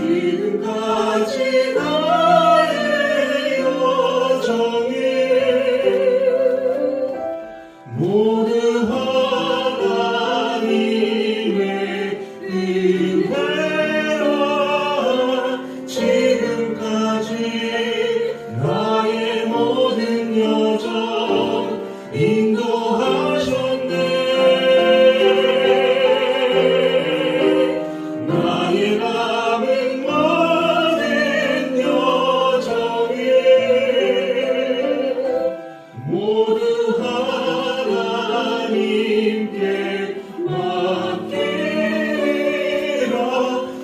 지금까지 나의 여정에 모든 하나님의 은혜와 지금까지 나의 모든 여정 인도 마치라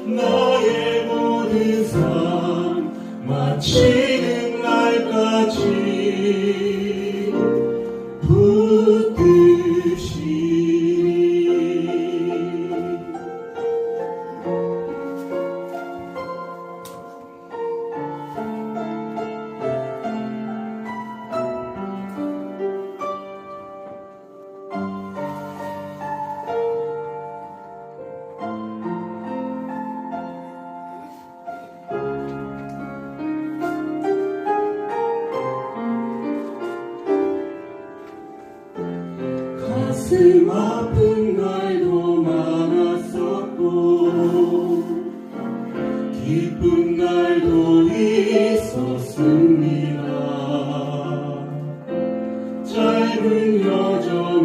너의 모든 삶 가슴 날도 많았었고 기쁜 날도 있었습니다. 짧은 여정